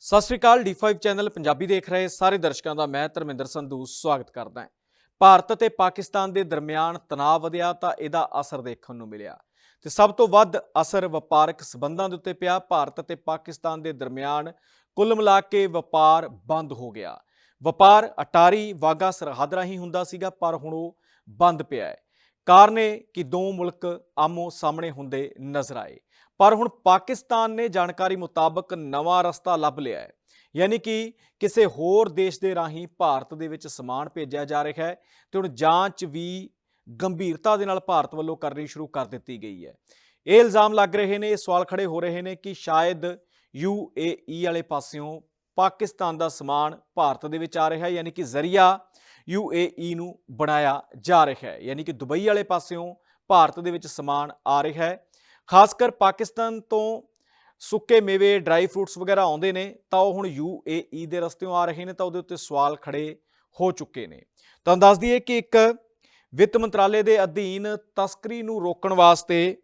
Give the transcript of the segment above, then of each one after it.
ਸਤਿ ਸ੍ਰੀ ਅਕਾਲ D5 channel Punjabi ਦੇਖ ਰਹੇ ਸਾਰੇ ਦਰਸ਼ਕਾਂ ਦਾ ਮੈਂ ਧਰਮਿੰਦਰ ਸੰਧੂ ਸਵਾਗਤ ਕਰਦਾ ਹਾਂ। ਭਾਰਤ ਅਤੇ ਪਾਕਿਸਤਾਨ ਦੇ ਦਰਮਿਆਨ ਤਣਾਅ ਵਧਿਆ ਤਾਂ ਇਹਦਾ ਅਸਰ ਦੇਖਣ ਨੂੰ ਮਿਲਿਆ। ਤੇ ਸਭ ਤੋਂ ਵੱਧ ਅਸਰ ਵਪਾਰਕ ਸਬੰਧਾਂ ਦੇ ਉੱਤੇ ਪਿਆ। ਭਾਰਤ ਅਤੇ ਪਾਕਿਸਤਾਨ ਦੇ ਦਰਮਿਆਨ ਕੁੱਲ ਮਿਲਾ ਕੇ ਵਪਾਰ ਬੰਦ ਹੋ ਗਿਆ। ਵਪਾਰ ਅਟਾਰੀ ਵਾਗਾ ਸਰਹੱਦ ਰਾਹੀਂ ਹੁੰਦਾ ਸੀਗਾ, ਪਰ ਹੁਣ ਉਹ ਬੰਦ ਪਿਆ ਹੈ। ਕਾਰਨ ਇਹ ਕਿ ਦੋ ਮੁਲਕ ਆਮੋ ਸਾਹਮਣੇ ਹੁੰਦੇ ਨਜ਼ਰ ਆਏ। ਪਰ ਹੁਣ ਪਾਕਿਸਤਾਨ ਨੇ ਜਾਣਕਾਰੀ ਮੁਤਾਬਕ ਨਵਾਂ ਰਸਤਾ ਲੱਭ ਲਿਆ ਹੈ। ਯਾਨੀ ਕਿ ਕਿਸੇ ਹੋਰ ਦੇਸ਼ ਦੇ ਰਾਹੀਂ ਭਾਰਤ ਦੇ ਵਿੱਚ ਸਮਾਨ ਭੇਜਿਆ ਜਾ ਰਿਹਾ ਹੈ ਤੇ ਹੁਣ ਜਾਂਚ ਵੀ ਗੰਭੀਰਤਾ ਦੇ ਨਾਲ ਭਾਰਤ ਵੱਲੋਂ ਕਰਨੀ ਸ਼ੁਰੂ ਕਰ ਦਿੱਤੀ ਗਈ ਹੈ। ਇਹ ਇਲਜ਼ਾਮ ਲੱਗ ਰਹੇ ਨੇ, ਇਹ ਸਵਾਲ ਖੜੇ ਹੋ ਰਹੇ ਨੇ ਕਿ ਸ਼ਾਇਦ UAE ਵਾਲੇ ਪਾਸਿਓਂ ਪਾਕਿਸਤਾਨ ਦਾ ਸਮਾਨ ਭਾਰਤ ਦੇ ਵਿੱਚ ਆ ਰਿਹਾ ਹੈ, ਯਾਨੀ ਕਿ ਜ਼ਰੀਆ UAE ਨੂੰ ਬਣਾਇਆ ਜਾ ਰਿਹਾ ਹੈ। ਯਾਨੀ ਕਿ ਦੁਬਈ ਵਾਲੇ ਪਾਸਿਓਂ ਭਾਰਤ ਦੇ ਵਿੱਚ ਸਮਾਨ ਆ ਰਿਹਾ ਹੈ। ਖਾਸ ਕਰ ਪਾਕਿਸਤਾਨ ਤੋਂ ਸੁੱਕੇ ਮੇਵੇ, ਡਰਾਈ ਫਰੂਟਸ ਵਗੈਰਾ ਆਉਂਦੇ ਨੇ, ਤਾਂ ਉਹ ਹੁਣ UAE ਦੇ ਰਸਤਿਓਂ ਆ ਰਹੇ ਨੇ, ਤਾਂ ਉਹਦੇ ਉੱਤੇ ਸਵਾਲ ਖੜੇ ਹੋ ਚੁੱਕੇ ਨੇ। ਤਾਂ ਦੱਸ ਦਈਏ ਕਿ ਇੱਕ ਵਿੱਤ ਮੰਤਰਾਲੇ ਦੇ ਅਧੀਨ ਤਸਕਰੀ ਨੂੰ ਰੋਕਣ ਵਾਸਤੇ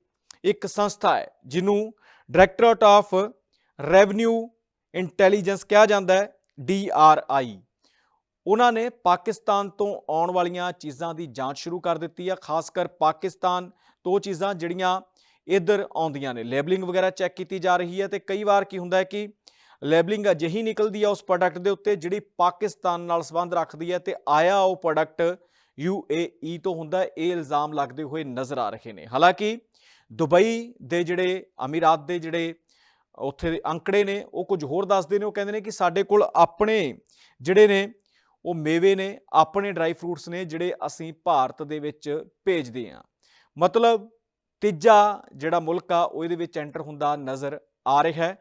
ਇੱਕ ਸੰਸਥਾ ਹੈ, ਜਿਹਨੂੰ ਡਾਇਰੈਕਟੋਰੇਟ ਆਫ ਰੈਵਨਿਊ ਇੰਟੈਲੀਜੈਂਸ ਕਿਹਾ ਜਾਂਦਾ ਹੈ DRI ਉਹਨਾਂ ਨੇ ਪਾਕਿਸਤਾਨ ਤੋਂ ਆਉਣ ਵਾਲੀਆਂ ਚੀਜ਼ਾਂ ਦੀ ਜਾਂਚ ਸ਼ੁਰੂ ਕਰ ਦਿੱਤੀ ਹੈ ਖਾਸ ਕਰ ਪਾਕਿਸਤਾਨ ਤੋਂ ਚੀਜ਼ਾਂ ਜਿਹੜੀਆਂ ਇੱਧਰ ਆਉਂਦੀਆਂ ਨੇ। ਲੇਬਲਿੰਗ ਵਗੈਰਾ ਚੈੱਕ ਕੀਤੀ ਜਾ ਰਹੀ ਹੈ ਤੇ ਕਈ ਵਾਰ ਕੀ ਹੁੰਦਾ ਹੈ ਕਿ ਲੇਬਲਿੰਗ ਅਜਿਹੀ ਨਿਕਲਦੀ ਹੈ ਉਸ ਪ੍ਰੋਡਕਟ ਦੇ ਉੱਤੇ ਜਿਹੜੀ ਪਾਕਿਸਤਾਨ ਨਾਲ ਸੰਬੰਧ ਰੱਖਦੀ ਹੈ ਤੇ ਆਇਆ ਉਹ ਪ੍ਰੋਡਕਟ UAE ਤੋਂ ਹੁੰਦਾ ਇਹ ਇਲਜ਼ਾਮ ਲੱਗਦੇ ਹੋਏ ਨਜ਼ਰ ਆ ਰਹੇ ਨੇ। ਹਾਲਾਂਕਿ ਦੁਬਈ ਦੇ ਜਿਹੜੇ, ਅਮੀਰਾਤ ਦੇ ਜਿਹੜੇ ਉੱਥੇ ਦੇ ਅੰਕੜੇ ਨੇ, ਉਹ ਕੁਝ ਹੋਰ ਦੱਸਦੇ ਨੇ। ਉਹ ਕਹਿੰਦੇ ਨੇ ਕਿ ਸਾਡੇ ਕੋਲ ਆਪਣੇ ਜਿਹੜੇ ਨੇ, ਉਹ ਮੇਵੇ ਨੇ, ਆਪਣੇ ਡਰਾਈ ਫਰੂਟਸ ਨੇ ਜਿਹੜੇ ਅਸੀਂ ਭਾਰਤ ਦੇ ਵਿੱਚ ਭੇਜਦੇ ਹਾਂ। ਮਤਲਬ ਤੀਜਾ ਜਿਹੜਾ ਮੁਲਕ ਆ, ਉਹ ਇਹਦੇ ਵਿੱਚ ਐਂਟਰ ਹੁੰਦਾ ਨਜ਼ਰ ਆ ਰਿਹਾ ਹੈ।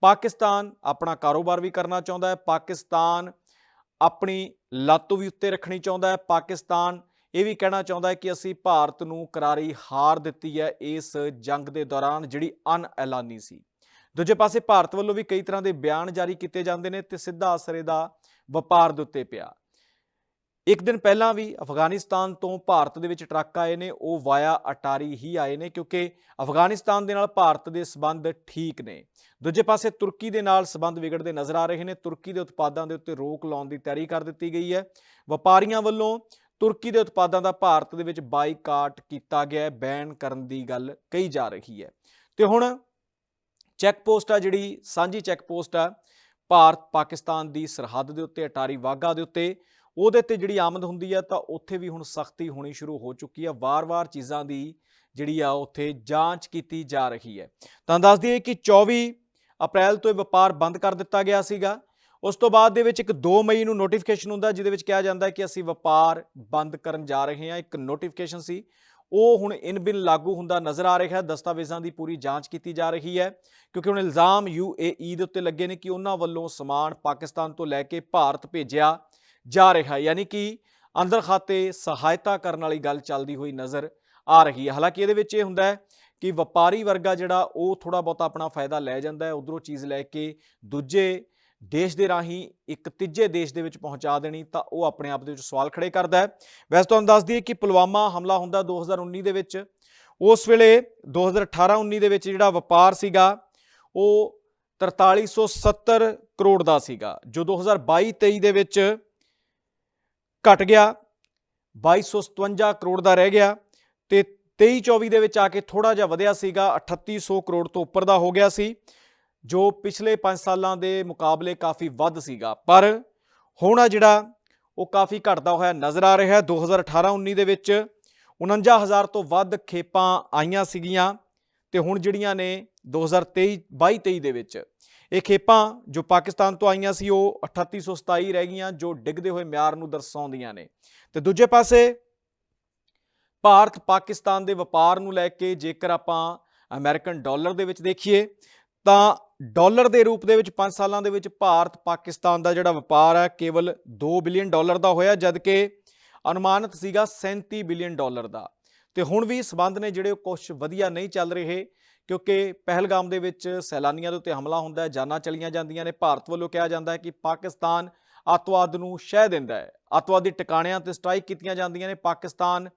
ਪਾਕਿਸਤਾਨ ਆਪਣਾ ਕਾਰੋਬਾਰ ਵੀ ਕਰਨਾ ਚਾਹੁੰਦਾ ਹੈ। ਪਾਕਿਸਤਾਨ ਆਪਣੀ ਲੱਤ ਵੀ ਉੱਤੇ ਰੱਖਣੀ ਚਾਹੁੰਦਾ ਹੈ। ਪਾਕਿਸਤਾਨ ਇਹ ਵੀ ਕਹਿਣਾ ਚਾਹੁੰਦਾ ਹੈ ਕਿ ਅਸੀਂ ਭਾਰਤ ਨੂੰ ਕਰਾਰੀ ਹਾਰ ਦਿੱਤੀ ਹੈ ਇਸ ਜੰਗ ਦੇ ਦੌਰਾਨ, ਜਿਹੜੀ ਅਨਐਲਾਨੀ ਸੀ। ਦੂਜੇ ਪਾਸੇ ਭਾਰਤ ਵੱਲੋਂ ਵੀ ਕਈ ਤਰ੍ਹਾਂ ਦੇ ਬਿਆਨ ਜਾਰੀ ਕੀਤੇ ਜਾਂਦੇ ਨੇ ਤੇ ਸਿੱਧਾ ਅਸਰ ਇਹਦਾ ਵਪਾਰ ਦੇ ਉੱਤੇ ਪਿਆ। ਇੱਕ ਦਿਨ ਪਹਿਲਾਂ ਵੀ ਅਫਗਾਨਿਸਤਾਨ ਤੋਂ ਭਾਰਤ ਦੇ ਵਿੱਚ ਟਰੱਕ ਆਏ ਨੇ, ਉਹ ਵਾਇਆ ਅਟਾਰੀ ਹੀ ਆਏ ਨੇ ਕਿਉਂਕਿ ਅਫਗਾਨਿਸਤਾਨ ਦੇ ਨਾਲ ਭਾਰਤ ਦੇ ਸਬੰਧ ਠੀਕ ਨੇ। ਦੂਜੇ ਪਾਸੇ ਤੁਰਕੀ ਦੇ ਨਾਲ ਸਬੰਧ ਵਿਗੜਦੇ ਨਜ਼ਰ ਆ ਰਹੇ ਨੇ। ਤੁਰਕੀ ਦੇ ਉਤਪਾਦਾਂ ਦੇ ਉੱਤੇ ਰੋਕ ਲਾਉਣ ਦੀ ਤਿਆਰੀ ਕਰ ਦਿੱਤੀ ਗਈ ਹੈ। ਵਪਾਰੀਆਂ ਵੱਲੋਂ ਤੁਰਕੀ ਦੇ ਉਤਪਾਦਾਂ ਦਾ ਭਾਰਤ ਦੇ ਵਿੱਚ ਬਾਈਕਾਟ ਕੀਤਾ ਗਿਆ ਹੈ, ਬੈਨ ਕਰਨ ਦੀ ਗੱਲ ਕਹੀ ਜਾ ਰਹੀ ਹੈ। ਤੇ ਹੁਣ ਚੈੱਕ ਪੋਸਟ ਆ, ਜਿਹੜੀ ਸਾਂਝੀ ਚੈੱਕ ਪੋਸਟ ਆ ਭਾਰਤ ਪਾਕਿਸਤਾਨ ਦੀ ਸਰਹੱਦ ਦੇ ਉੱਤੇ, ਅਟਾਰੀ ਵਾਗਾ ਦੇ ਉੱਤੇ ਉਹਦੇ ਤੇ ਜਿਹੜੀ ਆਮਦ ਹੁੰਦੀ ਆ, ਤਾਂ ਉੱਥੇ ਵੀ ਹੁਣ ਸਖਤੀ ਹੋਣੀ ਸ਼ੁਰੂ ਹੋ ਚੁੱਕੀ ਆ। ਵਾਰ-ਵਾਰ ਚੀਜ਼ਾਂ ਦੀ ਜਿਹੜੀ ਆ, ਉੱਥੇ ਜਾਂਚ ਕੀਤੀ ਜਾ ਰਹੀ ਹੈ। ਤਾਂ ਦੱਸ ਦਈਏ ਕਿ 24 ਅਪ੍ਰੈਲ ਤੋਂ ਇਹ ਵਪਾਰ ਬੰਦ ਕਰ ਦਿੱਤਾ ਗਿਆ ਸੀਗਾ। ਉਸ ਤੋਂ ਬਾਅਦ ਦੇ ਵਿੱਚ ਇੱਕ 2 ਮਈ ਨੂੰ ਨੋਟੀਫਿਕੇਸ਼ਨ ਹੁੰਦਾ, ਜਿਹਦੇ ਵਿੱਚ ਕਿਹਾ ਜਾਂਦਾ ਹੈ ਕਿ ਅਸੀਂ ਵਪਾਰ ਬੰਦ ਕਰਨ ਜਾ ਰਹੇ ਹਾਂ। ਇੱਕ ਨੋਟੀਫਿਕੇਸ਼ਨ ਸੀ। ਉਹ ਹੁਣ ਇਨ ਬਿਨ ਲਾਗੂ ਹੁੰਦਾ ਨਜ਼ਰ ਆ ਰਿਹਾ। ਹੈ ਦਸਤਾਵੇਜ਼ਾਂ ਦੀ ਪੂਰੀ ਜਾਂਚ ਕੀਤੀ ਜਾ ਰਹੀ ਹੈ, ਕਿਉਂਕਿ ਹੁਣ ਇਲਜ਼ਾਮ UAE ਦੇ ਉੱਤੇ ਲੱਗੇ ਨੇ ਕਿ ਉਹਨਾਂ ਵੱਲੋਂ ਸਮਾਨ ਪਾਕਿਸਤਾਨ ਤੋਂ ਲੈ ਕੇ ਭਾਰਤ ਭੇਜਿਆ ਜਾ ਰਿਹਾ ਹੈ। ਯਾਨੀ ਕਿ ਅੰਦਰ ਖਾਤੇ ਸਹਾਇਤਾ ਕਰਨ ਵਾਲੀ ਗੱਲ ਚੱਲਦੀ ਹੋਈ ਨਜ਼ਰ ਆ ਰਹੀ ਹੈ। ਹਾਲਾਂਕਿ ਇਹਦੇ ਵਿੱਚ ਇਹ ਹੁੰਦਾ ਹੈ ਕਿ ਵਪਾਰੀ ਵਰਗਾ ਜਿਹੜਾ ਉਹ ਥੋੜਾ ਬਹੁਤਾ ਆਪਣਾ ਫਾਇਦਾ ਲੈ ਜਾਂਦਾ ਹੈ, ਉਧਰੋਂ ਚੀਜ਼ ਲੈ ਕੇ ਦੂਜੇ ਦੇਸ਼ ਦੇ ਰਾਹੀਂ ਇੱਕ ਤੀਜੇ ਦੇਸ਼ ਦੇ ਵਿੱਚ ਪਹੁੰਚਾ ਦੇਣੀ ਤਾਂ ਉਹ ਆਪਣੇ ਆਪ ਦੇ ਵਿੱਚ ਸਵਾਲ ਖੜੇ ਕਰਦਾ ਹੈ। ਵੈਸੇ ਤੁਹਾਨੂੰ ਦੱਸ ਦਈਏ ਕਿ ਪੁਲਵਾਮਾ ਹਮਲਾ ਹੁੰਦਾ 2019 ਦੇ ਵਿੱਚ। ਉਸ ਵੇਲੇ 2018-19 ਦੇ ਵਿੱਚ ਜਿਹੜਾ ਵਪਾਰ ਸੀਗਾ, ਉਹ 4370 ਕਰੋੜ ਦਾ ਸੀਗਾ। ਜੋ 2022-23 ਦੇ ਵਿੱਚ ਘਟ ਗਿਆ 2257 ਕਰੋੜ ਦਾ ਰਹਿ ਗਿਆ ਤੇ 23-24 ਦੇ ਵਿੱਚ ਆ ਕੇ ਥੋੜਾ ਜਿਹਾ ਵਧਿਆ ਸੀਗਾ 3800 ਕਰੋੜ ਤੋਂ ਉੱਪਰ ਦਾ ਹੋ ਗਿਆ ਸੀ, ਜੋ ਪਿਛਲੇ 5 ਸਾਲਾਂ ਦੇ ਮੁਕਾਬਲੇ ਕਾਫੀ ਵੱਧ ਸੀਗਾ। ਪਰ ਹੁਣ ਆ ਜਿਹੜਾ ਉਹ ਕਾਫੀ ਘਟਦਾ ਹੋਇਆ ਨਜ਼ਰ ਆ ਰਿਹਾ ਹੈ 2018-19 ਦੇ ਵਿੱਚ 49000 ਤੋਂ ਵੱਧ ਖੇਪਾਂ ਆਈਆਂ ਸੀਗੀਆਂ। ਤੇ ਹੁਣ ਜਿਹੜੀਆਂ ਨੇ 2023 22-23 ਦੇ ਵਿੱਚ, ਇਹ ਖੇਪਾਂ ਜੋ ਪਾਕਿਸਤਾਨ ਤੋਂ ਆਈਆਂ ਸੀ, ਉਹ 3827 ਰਹਿ ਗਈਆਂ, ਜੋ ਡਿੱਗਦੇ ਹੋਏ ਮਿਆਰ ਨੂੰ ਦਰਸਾਉਂਦੀਆਂ ਨੇ। ਤੇ ਦੂਜੇ ਪਾਸੇ ਭਾਰਤ ਪਾਕਿਸਤਾਨ ਦੇ ਵਪਾਰ ਨੂੰ ਲੈ ਕੇ ਜੇਕਰ ਆਪਾਂ ਅਮਰੀਕਨ ਡਾਲਰ ਦੇ ਵਿੱਚ ਦੇਖੀਏ, ਤਾਂ ਡਾਲਰ ਦੇ ਰੂਪ ਦੇ ਵਿੱਚ 5 ਸਾਲਾਂ ਦੇ ਵਿੱਚ ਭਾਰਤ ਪਾਕਿਸਤਾਨ ਦਾ ਜਿਹੜਾ ਵਪਾਰ ਹੈ, ਕੇਵਲ 2 ਬਿਲੀਅਨ ਡਾਲਰ ਦਾ ਹੋਇਆ, ਜਦਕਿ ਅਨੁਮਾਨਿਤ ਸੀਗਾ 37 ਬਿਲੀਅਨ ਡਾਲਰ ਦਾ। ਤੇ ਹੁਣ ਵੀ ਸਬੰਧ ਨੇ ਜਿਹੜੇ ਕੁਝ ਵਧੀਆ ਨਹੀਂ ਚੱਲ ਰਹੇ, ਕਿਉਂਕਿ ਪਹਿਲਗਾਮ ਦੇ ਵਿੱਚ ਸੈਲਾਨੀਆਂ ਦੇ ਉੱਤੇ ਹਮਲਾ ਹੁੰਦਾ ਹੈ, ਜਾਨਾਂ ਚਲੀਆਂ ਜਾਂਦੀਆਂ ਨੇ। ਭਾਰਤ ਵੱਲੋਂ ਕਿਹਾ ਜਾਂਦਾ ਹੈ ਕਿ ਪਾਕਿਸਤਾਨ ਅੱਤਵਾਦ ਨੂੰ ਸ਼ਹਿ ਦਿੰਦਾ ਹੈ। ਅੱਤਵਾਦੀ ਟਿਕਾਣਿਆਂ ਤੇ ਸਟ੍ਰਾਈਕ ਕੀਤੀਆਂ ਜਾਂਦੀਆਂ ਨੇ। ਪਾਕਿਸਤਾਨ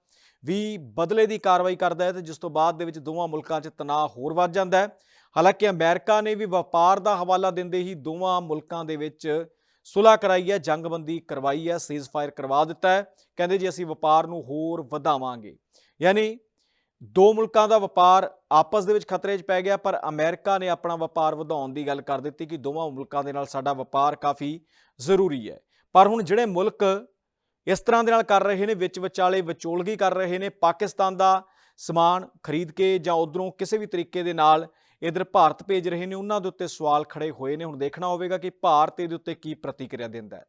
ਵੀ ਬਦਲੇ ਦੀ ਕਾਰਵਾਈ ਕਰਦਾ ਹੈ ਤੇ ਜਿਸ ਤੋਂ ਬਾਅਦ ਦੇ ਵਿੱਚ ਦੋਵਾਂ ਮੁਲਕਾਂ 'ਚ ਤਣਾਅ ਹੋਰ ਵੱਧ ਜਾਂਦਾ ਹੈ। ਹਾਲਾਂਕਿ ਅਮਰੀਕਾ ਨੇ ਵੀ ਵਪਾਰ ਦਾ ਹਵਾਲਾ ਦਿੰਦੇ ਹੀ ਦੋਵਾਂ ਮੁਲਕਾਂ ਦੇ ਵਿੱਚ ਸੁਲ੍ਹਾ ਕਰਾਈ ਹੈ, ਜੰਗਬੰਦੀ ਕਰਵਾਈ ਹੈ ਸੀਜ਼ਫਾਇਰ ਕਰਵਾ ਦਿੱਤਾ ਹੈ। ਕਹਿੰਦੇ ਜੀ ਅਸੀਂ ਵਪਾਰ ਨੂੰ ਹੋਰ ਵਧਾਵਾਂਗੇ। ਯਾਨੀ ਦੋ ਮੁਲਕਾਂ ਦਾ ਵਪਾਰ ਆਪਸ ਦੇ ਵਿੱਚ ਖਤਰੇ 'ਚ ਪੈ ਗਿਆ, ਪਰ ਅਮਰੀਕਾ ਨੇ ਆਪਣਾ ਵਪਾਰ ਵਧਾਉਣ ਦੀ ਗੱਲ ਕਰ ਦਿੱਤੀ ਕਿ ਦੋਵਾਂ ਮੁਲਕਾਂ ਦੇ ਨਾਲ ਸਾਡਾ ਵਪਾਰ ਕਾਫੀ ਜ਼ਰੂਰੀ ਹੈ। ਪਰ ਹੁਣ ਜਿਹੜੇ ਮੁਲਕ ਇਸ ਤਰ੍ਹਾਂ ਦੇ ਨਾਲ ਕਰ ਰਹੇ ਨੇ, ਵਿੱਚ ਵਿਚਾਲੇ ਵਿਚੋਲਗੀ ਕਰ ਰਹੇ ਨੇ, ਪਾਕਿਸਤਾਨ ਦਾ ਸਮਾਨ ਖਰੀਦ ਕੇ ਜਾਂ ਉਧਰੋਂ ਕਿਸੇ ਵੀ ਤਰੀਕੇ ਦੇ ਨਾਲ ਇਧਰ ਭਾਰਤ ਭੇਜ ਰਹੇ ਨੇ, ਉਹਨਾਂ ਦੇ ਉੱਤੇ ਸਵਾਲ ਖੜੇ ਹੋਏ ਨੇ। ਹੁਣ ਦੇਖਣਾ ਹੋਵੇਗਾ ਕਿ ਭਾਰਤ ਇਹਦੇ ਉੱਤੇ ਕੀ ਪ੍ਰਤੀਕਿਰਿਆ ਦਿੰਦਾ ਹੈ।